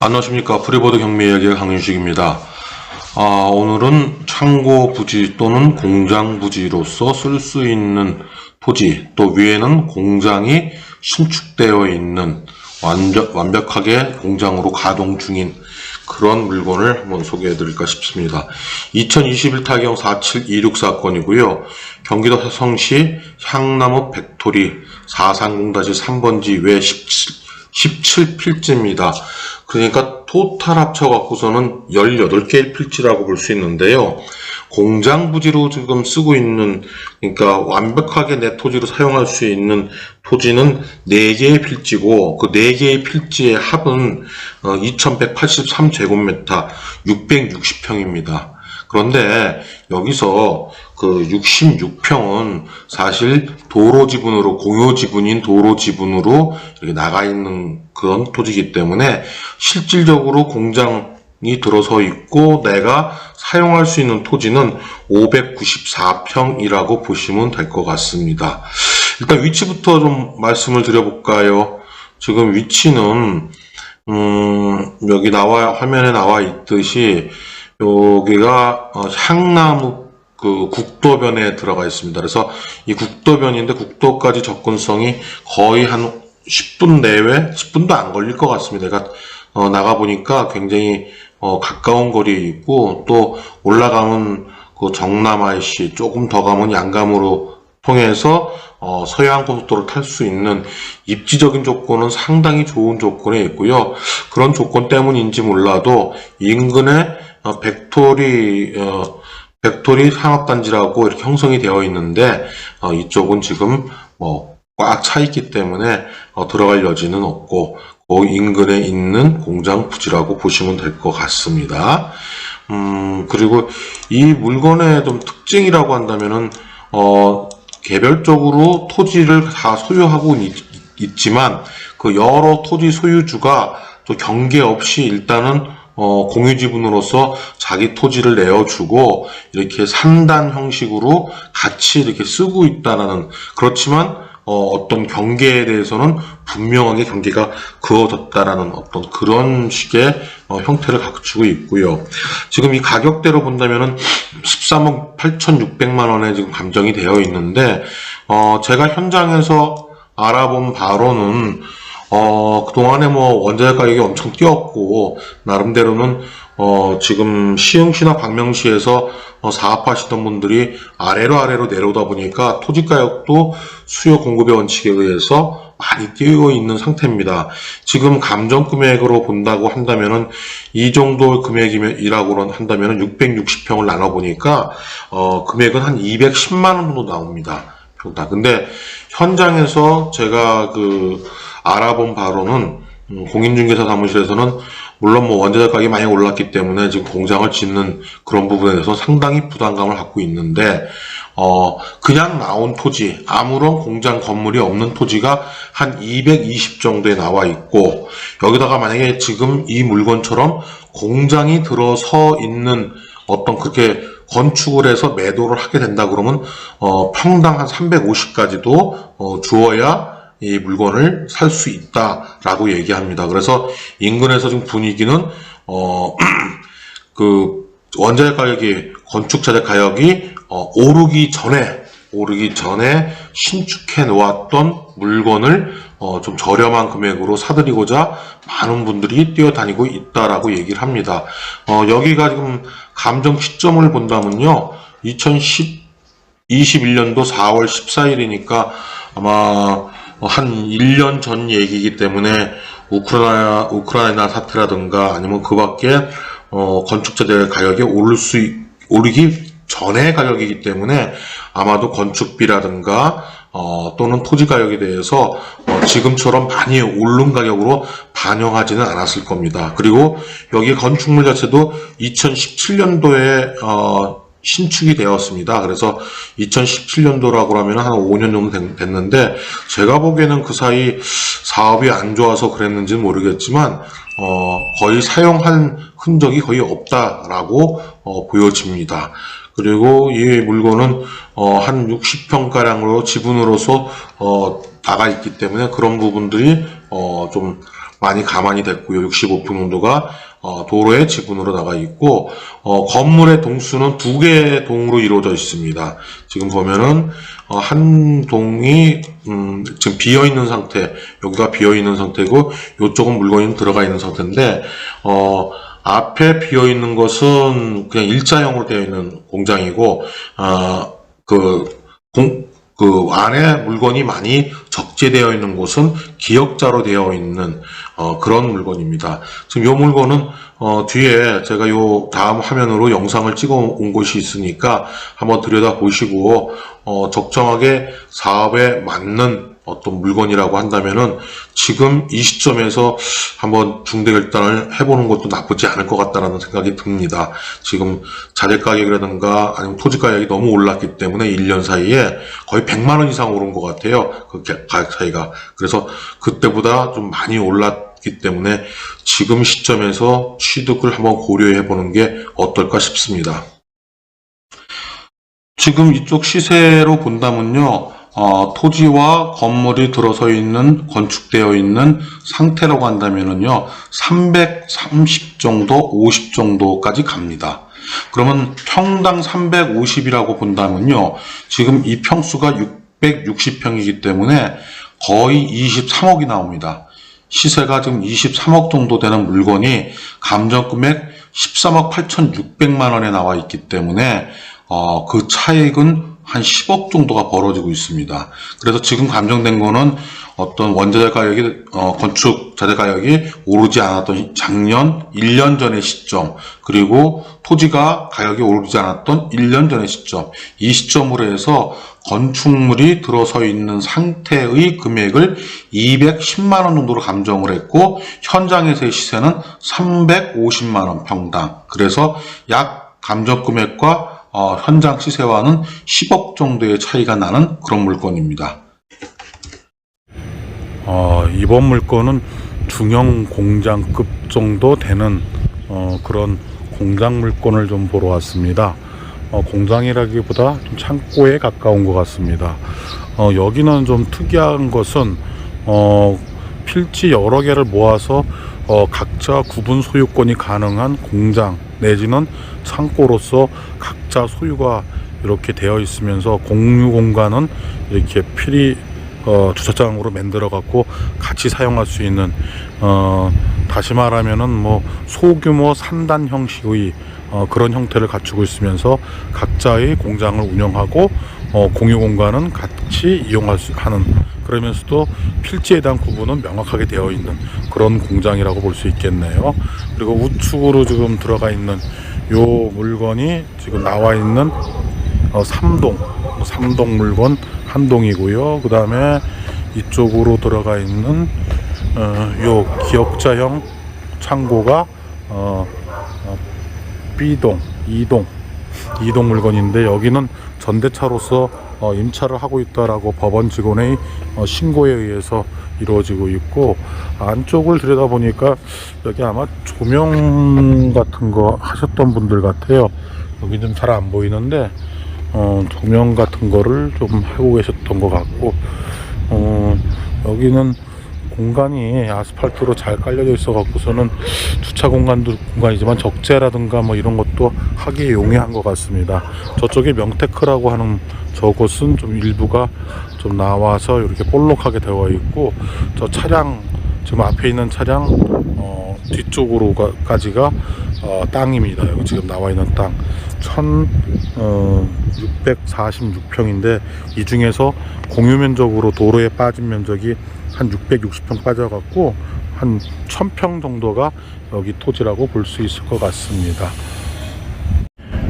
안녕하십니까 프리보드 경매 이야기의 강윤식입니다. 아, 오늘은 창고 부지 또는 공장 부지로서 쓸 수 있는 토지 또 위에는 공장이 신축되어 있는 완벽, 완벽하게 공장으로 가동 중인 그런 물건을 한번 소개해 드릴까 싶습니다. 2021 타경 4726 사건이고요. 경기도 화성시 향나무 백토리 430-3번지 외 17, 17필지입니다. 그러니까 토탈 합쳐 갖고서는 18개의 필지라고 볼 수 있는데요. 공장 부지로 지금 쓰고 있는, 그러니까 완벽하게 내 토지로 사용할 수 있는 토지는 4개의 필지고, 그 4개의 필지의 합은 2183제곱미터 660평입니다. 그런데 여기서 그 66평은 사실 도로 지분으로 공유 지분인 도로 지분으로 이렇게 나가 있는 그런 토지이기 때문에 실질적으로 공장이 들어서 있고 내가 사용할 수 있는 토지는 594평이라고 보시면 될 것 같습니다. 일단 위치부터 좀 말씀을 드려볼까요? 지금 위치는 음, 여기 나와 화면에 나와 있듯이 여기가 어, 향나무 그 국도변에 들어가 있습니다. 그래서 이 국도변인데 국도까지 접근성이 거의 한 10분 내외, 10분도 안 걸릴 것 같습니다. 제가 어, 나가 보니까 굉장히 어, 가까운 거리에 있고 또 올라가면 그 정남IC 조금 더 가면 양감으로 통해서 어, 서해안 고속도로를 탈수 있는 입지적인 조건은 상당히 좋은 조건에 있고요. 그런 조건 때문인지 몰라도 인근에 어, 백토리 어, 백토리 산업단지라고 이렇게 형성이 되어 있는데 어, 이쪽은 지금 뭐 꽉 차 있기 때문에 어, 들어갈 여지는 없고 그 인근에 있는 공장 부지라고 보시면 될 것 같습니다. 음 그리고 이 물건의 좀 특징이라고 한다면은 어 개별적으로 토지를 다 소유하고 있, 있지만 그 여러 토지 소유주가 또 경계 없이 일단은 어, 공유 지분으로서 자기 토지를 내어주고 이렇게 3단 형식으로 같이 이렇게 쓰고 있다라는 그렇지만 어, 떤 경계에 대해서는 분명하게 경계가 그어졌다라는 어떤 그런 식의 어, 형태를 갖추고 있고요. 지금 이 가격대로 본다면은 13억 8,600만 원에 지금 감정이 되어 있는데 어, 제가 현장에서 알아본 바로는 어, 그동안에 뭐 원자재 가격이 엄청 뛰었고, 나름대로는, 어, 지금 시흥시나 광명시에서 어, 사업하시던 분들이 아래로 아래로 내려오다 보니까 토지 가격도 수요 공급의 원칙에 의해서 많이 뛰고 있는 상태입니다. 지금 감정 금액으로 본다고 한다면은 이 정도 금액이라고 한다면은 660평을 나눠 보니까, 어, 금액은 한 210만 원 정도 나옵니다. 평당. 근데 현장에서 제가 그, 알아본 바로는 음, 공인중개사 사무실에서는 물론 뭐 원자재 가격이 많이 올랐기 때문에 지금 공장을 짓는 그런 부분에 대해서 상당히 부담감을 갖고 있는데 어 그냥 나온 토지 아무런 공장 건물이 없는 토지가 한 220 정도에 나와 있고 여기다가 만약에 지금 이 물건처럼 공장이 들어서 있는 어떤 그렇게 건축을 해서 매도를 하게 된다 그러면 어 평당 한 350까지도 어 주어야 이 물건을 살 수 있다라고 얘기합니다. 그래서 인근에서 지금 분위기는 어 그 원자재 가격이 건축 자재 가격이 어, 오르기 전에 오르기 전에 신축해 놓았던 물건을 어, 좀 저렴한 금액으로 사드리고자 많은 분들이 뛰어다니고 있다라고 얘기를 합니다. 어, 여기가 지금 감정 시점을 본다면요. 2010 21년도 4월 14일이니까 아마 한 1년 전 얘기이기 때문에 우크라이나, 우크라이나 사태라든가 아니면 그 밖에 어, 건축자재 가격이 오를 수, 있- 오르기 전의 가격이기 때문에 아마도 건축비라든가 어, 또는 토지 가격에 대해서 어, 지금처럼 많이 오른 가격으로 반영하지는 않았을 겁니다. 그리고 여기 건축물 자체도 2017년도에 어, 신축이 되었습니다. 그래서 2017년도라고 하면 한 5년 정도 된- 됐는데 제가 보기에는 그 사이 사업이 안 좋아서 그랬는지는 모르겠지만 어, 거의 사용한 흔적이 거의 없다라고 어, 보여집니다. 그리고 이 물건은 어, 한 60평가량으로 지분으로서 어, 나가 있기 때문에 그런 부분들이 어, 좀 많이 가만히 됐고요. 65평 정도가 어, 도로의 지분으로 나가 있고 어, 건물의 동수는 두 개의 동으로 이루어져 있습니다. 지금 보면은 어, 한 동이 음, 지금 비어 있는 상태, 여기가 비어 있는 상태고 이쪽은 물건이 들어가 있는 상태인데 어, 앞에 비어 있는 것은 그냥 일자형으로 되어 있는 공장이고 어, 그 공, 그 안에 물건이 많이 적재되어 있는 곳은 기역자로 되어 있는 어, 그런 물건입니다. 지금 이 물건은 어, 뒤에 제가 요 다음 화면으로 영상을 찍어 온 곳이 있으니까 한번 들여다 보시고 어, 적정하게 사업에 맞는 어떤 물건이라고 한다면은 지금 이 시점에서 한번 중대 결단을 해보는 것도 나쁘지 않을 것 같다라는 생각이 듭니다. 지금 자재 가격이라든가 아니면 토지 가격이 너무 올랐기 때문에 1년 사이에 거의 100만 원 이상 오른 것 같아요. 그 가- 가격 차이가. 그래서 그때보다 좀 많이 올랐기 때문에 지금 시점에서 취득을 한번 고려해 보는 게 어떨까 싶습니다. 지금 이쪽 시세로 본다면요. 어, 토지와 건물이 들어서 있는 건축되어 있는 상태라고 한다면은요 330 정도 50 정도까지 갑니다. 그러면 평당 350이라고 본다면요 지금 이 평수가 660평이기 때문에 거의 23억이 나옵니다. 시세가 지금 23억 정도 되는 물건이 감정 금액 13억 8,600만 원에 나와 있기 때문에 어, 그 차익은 한 10억 정도가 벌어지고 있습니다. 그래서 지금 감정된 거는 어떤 원자재 가격이 어, 건축 자재 가격이 오르지 않았던 작년 1년 전의 시점 그리고 토지가 가격이 오르지 않았던 1년 전의 시점 이 시점으로 해서 건축물이 들어서 있는 상태의 금액을 210만 원 정도로 감정을 했고 현장에서의 시세는 350만 원 평당 그래서 약 감정 금액과 어, 현장 시세와는 10억 정도의 차이가 나는 그런 물건입니다. 어, 이번 물건은 중형 공장급 정도 되는 어, 그런 공장 물건을 좀 보러 왔습니다. 어, 공장이라기보다 좀 창고에 가까운 것 같습니다. 어, 여기는 좀 특이한 것은 어, 필지 여러 개를 모아서 어, 각자 구분 소유권이 가능한 공장 내지는 창고로서 각자 소유가 이렇게 되어 있으면서 공유 공간은 이렇게 필히 어, 주차장으로 만들어 갖고 같이 사용할 수 있는 어, 다시 말하면은 뭐 소규모 산단 형식의 어, 그런 형태를 갖추고 있으면서 각자의 공장을 운영하고 어, 공유 공간은 같이 이용할 수 하는 그러면서도 필지에 대한 구분은 명확하게 되어 있는 그런 공장이라고 볼 수 있겠네요. 그리고 우측으로 지금 들어가 있는 요 물건이 지금 나와 있는 어, 3동, 3동 물건 한 동이고요. 그 다음에 이쪽으로 들어가 있는 어, 요 기역자형 창고가 어, 어, B동, 2동, 2동 물건인데 여기는 전대차로서 어, 임차를 하고 있다라고 법원 직원의 어, 신고에 의해서 이루어지고 있고 안쪽을 들여다보니까 여기 아마 조명 같은 거 하셨던 분들 같아요. 여기 좀 잘 안 보이는데 어, 조명 같은 거를 좀 하고 계셨던 것 같고 어, 여기는 공간이 아스팔트로 잘 깔려져 있어 갖고서는 주차 공간도 공간이지만 적재라든가 뭐 이런 것도 하기에 용이한 것 같습니다. 저쪽에 명테크라고 하는 저곳은 좀 일부가 좀 나와서 이렇게 볼록하게 되어 있고 저 차량 지금 앞에 있는 차량 어, 뒤쪽으로까지가 어, 땅입니다. 여기 지금 나와 있는 땅. 어, 1646평인데 이 중에서 공유 면적으로 도로에 빠진 면적이 한 660평 빠져갖고 한 1000평 정도가 여기 토지라고 볼 수 있을 것 같습니다.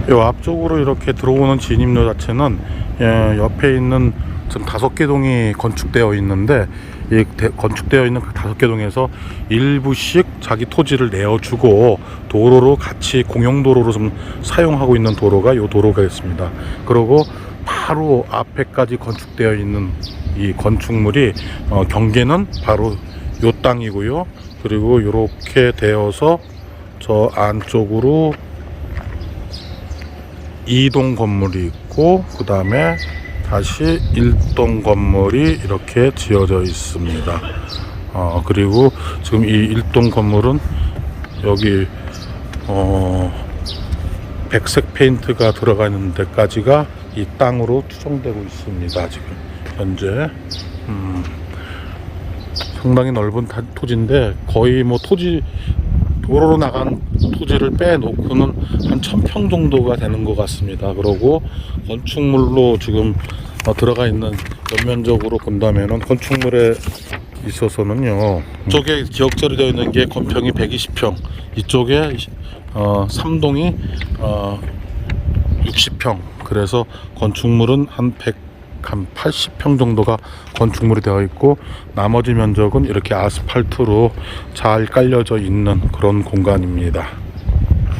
이 앞쪽으로 이렇게 들어오는 진입로 자체는 예, 옆에 있는 지금 다섯 개 동이 건축되어 있는데 이 대- 건축되어 있는 그 다섯 개 동에서 일부씩 자기 토지를 내어주고 도로로 같이 공용 도로로 좀 사용하고 있는 도로가 이 도로가 있습니다. 그리고 바로 앞에까지 건축되어 있는 이 건축물이 어, 경계는 바로 요 땅이고요. 그리고 이렇게 되어서 저 안쪽으로 이동 건물이 있고 그 다음에 다시 일동 건물이 이렇게 지어져 있습니다. 어, 그리고 지금 이 일동 건물은 여기 어, 백색 페인트가 들어가 있는 데까지가 이 땅으로 투정되고 있습니다. 지금 현재 음, 상당히 넓은 타- 토지인데 거의 뭐 토지 도로로 나간 토지를 빼놓고는 한 1000평 정도가 되는 것 같습니다. 그러고 건축물로 지금 어, 들어가 있는 연면적으로 본다면은 건축물에 있어서는요. 이쪽에 기억자로 되어 있는 게 건평이 120평, 이쪽에 어, 3동이 어, 60평. 그래서 건축물은 한 100, 한 80평 정도가 건축물이 되어 있고 나머지 면적은 이렇게 아스팔트로 잘 깔려져 있는 그런 공간입니다.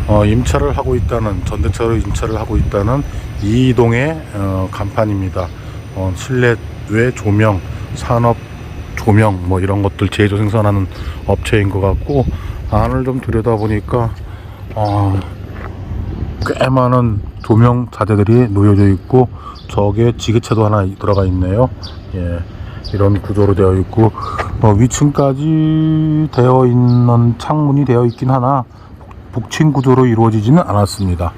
어, 임차를 하고 있다는 전대차로 임차를 하고 있다는 이 동의 어, 간판입니다. 어, 실내 외 조명, 산업 조명 뭐 이런 것들 제조 생산하는 업체인 것 같고 안을 좀 들여다 보니까 어, 꽤 많은 조명 자재들이 놓여져 있고 저게 지게차도 하나 들어가 있네요. 예, 이런 구조로 되어 있고 어, 위층까지 되어 있는 창문이 되어 있긴 하나 복층 구조로 이루어지지는 않았습니다.